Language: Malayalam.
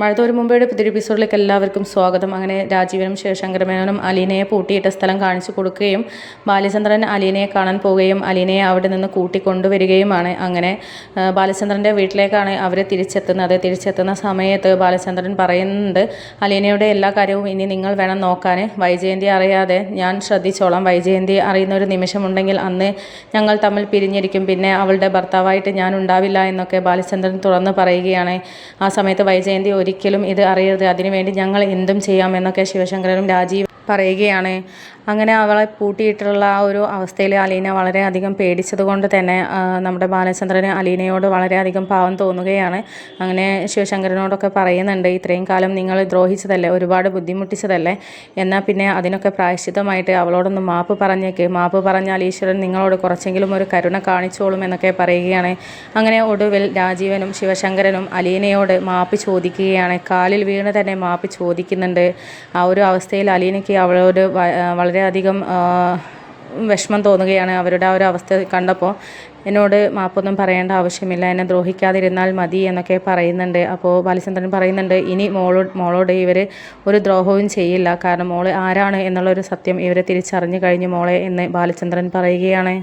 മഴത്തോരു മുമ്പയുടെ പുതിയ എപ്പിസോഡിലേക്ക് എല്ലാവർക്കും സ്വാഗതം. അങ്ങനെ രാജീവനും ശിവശങ്കരമേനോനും അലീനയെ പൂട്ടിയിട്ട സ്ഥലം കാണിച്ചു കൊടുക്കുകയും ബാലചന്ദ്രൻ അലീനയെ കാണാൻ പോവുകയും അലീനയെ അവിടെ നിന്ന് കൂട്ടിക്കൊണ്ടുവരികയുമാണ്. അങ്ങനെ ബാലചന്ദ്രന്റെ വീട്ടിലേക്കാണ് അവർ തിരിച്ചെത്തുന്നത്. തിരിച്ചെത്തുന്ന സമയത്ത് ബാലചന്ദ്രൻ പറയുന്നുണ്ട് അലീനയുടെ എല്ലാ കാര്യവും ഇനി നിങ്ങൾ വേണം നോക്കാൻ. വൈജയന്തി അറിയാതെ ഞാൻ ശ്രദ്ധിച്ചോളാം. വൈജയന്തി അറിയുന്ന ഒരു നിമിഷമുണ്ടെങ്കിൽ അന്ന് ഞങ്ങൾ തമ്മിൽ പിരിഞ്ഞിരിക്കും. പിന്നെ അവളുടെ ഭർത്താവായിട്ട് ഞാൻ ഉണ്ടാവില്ല എന്നൊക്കെ ബാലചന്ദ്രൻ തുറന്ന് പറയുകയാണ്. ആ സമയത്ത് വൈജയന്തി ഒരിക്കലും ഇത് അറിയരുത്. അതിനുവേണ്ടി ഞങ്ങൾ എന്തും ചെയ്യാമെന്നൊക്കെ ശിവശങ്കരനും രാജീവ് പറയുകയാണ്. അങ്ങനെ അവളെ പൂട്ടിയിട്ടുള്ള ആ ഒരു അവസ്ഥയിൽ അലീന വളരെയധികം പേടിച്ചത് കൊണ്ട് തന്നെ നമ്മുടെ ബാലചന്ദ്രന് അലീനയോട് വളരെയധികം പാവം തോന്നുകയാണ്. അങ്ങനെ ശിവശങ്കരനോടൊക്കെ പറയുന്നുണ്ട് ഇത്രയും കാലം നിങ്ങൾ ദ്രോഹിച്ചതല്ലേ ഒരുപാട് ബുദ്ധിമുട്ടിച്ചതല്ലേ? എന്നാൽ പിന്നെ അതിനൊക്കെ പ്രായശ്ചിത്തമായിട്ട് അവളോടൊന്ന് മാപ്പ് പറഞ്ഞേക്ക്. മാപ്പ് പറഞ്ഞാൽ ഈശ്വരൻ നിങ്ങളോട് കുറച്ചെങ്കിലും ഒരു കരുണ കാണിച്ചോളും എന്നൊക്കെ പറയുകയാണ്. അങ്ങനെ ഒടുവിൽ രാജീവനും ശിവശങ്കരനും അലീനയോട് മാപ്പ് ചോദിക്കുകയാണ്. കാലിൽ വീണ് തന്നെ മാപ്പ് ചോദിക്കുന്നുണ്ട്. ആ ഒരു അവസ്ഥയിൽ അലീനയ്ക്ക് അവളോട് വളരെയധികം വിഷമം തോന്നുകയാണ് അവരുടെ ആ ഒരു അവസ്ഥ കണ്ടപ്പോൾ. എന്നോട് മാപ്പൊന്നും പറയേണ്ട ആവശ്യമില്ല എന്നെ ദ്രോഹിക്കാതിരുന്നാൽ മതി എന്നൊക്കെ പറയുന്നുണ്ട്. അപ്പോൾ ബാലചന്ദ്രൻ പറയുന്നുണ്ട് ഇനി മോളോ മോളോട് ഇവർ ഒരു ദ്രോഹവും ചെയ്യില്ല. കാരണം മോൾ ആരാണ്? എന്നുള്ളൊരു സത്യം ഇവരെ തിരിച്ചറിഞ്ഞു കഴിഞ്ഞു മോളെ എന്ന് ബാലചന്ദ്രൻ പറയുകയാണ്.